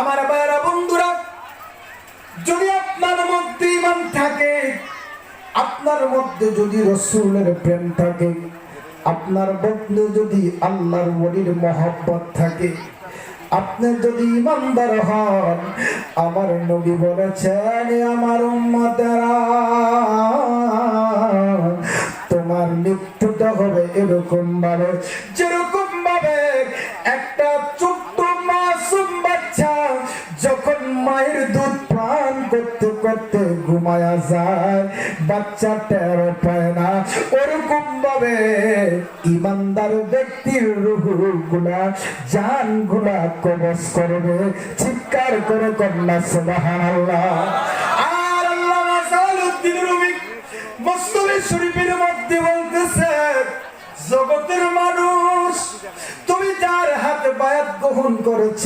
আমার বাইরা বন্ধুরা, যদি আপনার মধ্যে ইমান থাকে, আপনার মধ্যে যদি রসুলের প্রেম থাকে, আপনার মধ্যে যদি আল্লাহর ওলির মহব্বত থাকে, আপনি যদি ইমানদার হন, আমার নবী বলেছেন আমার উম্মতেরা, তোমার মৃত্যুটা হবে এরকম ভাবে। যেরকম যখন মায়ের দুধ পান করতে করতে ঘুমায়া যায়। বাচ্চা টের পায় না। ওরকম ভাবে ইমানদার ব্যক্তির রুহগুলা জানগুলা কবচ করবে, চিৎকার করে কন্যা বলতেছে, জগতের মানুষ, তুমি যার হাতে বায়াত গ্রহণ করেছ